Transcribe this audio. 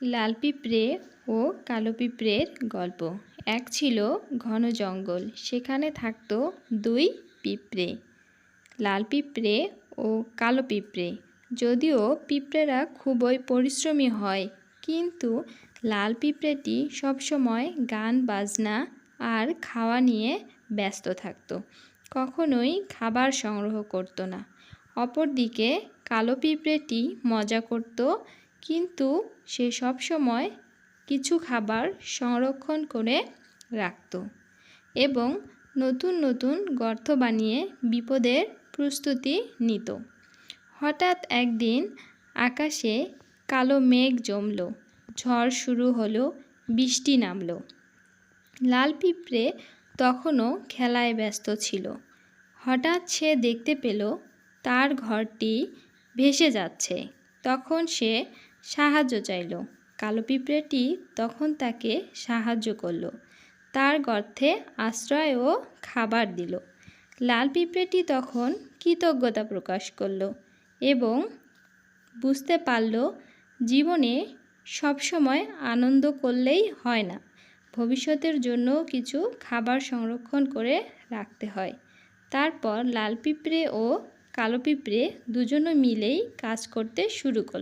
লাল পিঁপড়ে ও কালো পিঁপড়ের গল্প। এক ছিল ঘন জঙ্গল, সেখানে থাকতো দুই পিঁপড়ে, লাল পিঁপড়ে ও কালো পিঁপড়ে। যদিও পিঁপড়েরা খুবই পরিশ্রমী হয়, কিন্তু লাল পিঁপড়েটি সবসময় গান, বাজনা আর খাওয়া নিয়ে ব্যস্ত থাকত। কখনোই খাবার সংগ্রহ করতো না। অপরদিকে কালো পিঁপড়েটি মজা করত কিন্তু সে সব সময় কিছু খাবার সংরক্ষণ করে রাখত এবং নতুন নতুন গর্ত বানিয়ে বিপদের প্রস্তুতি নিত। হঠাৎ একদিন আকাশে কালো মেঘ জমল, ঝড় শুরু হলো, বৃষ্টি নামলো। লাল পিঁপড়ে তখনও খেলায় ব্যস্ত ছিল। হঠাৎ সে দেখতে পেল, তার ঘরটি ভেসে যাচ্ছে। তখন সে সাহায্য চাইল। কালো পিঁপড়েটি তখন তাকে সাহায্য করল। তার গর্তে আশ্রয় ও খাবার দিল। লাল পিঁপড়েটি তখন কৃতজ্ঞতা প্রকাশ করল এবং বুঝতে পারল, জীবনে সবসময় আনন্দ করলেই হয় না। ভবিষ্যতের জন্য কিছু খাবার সংরক্ষণ করে রাখতে হয়। তারপর লাল পিঁপড়ে ও কালো পিঁপড়ে দুজনে মিলেই কাজ করতে শুরু করল।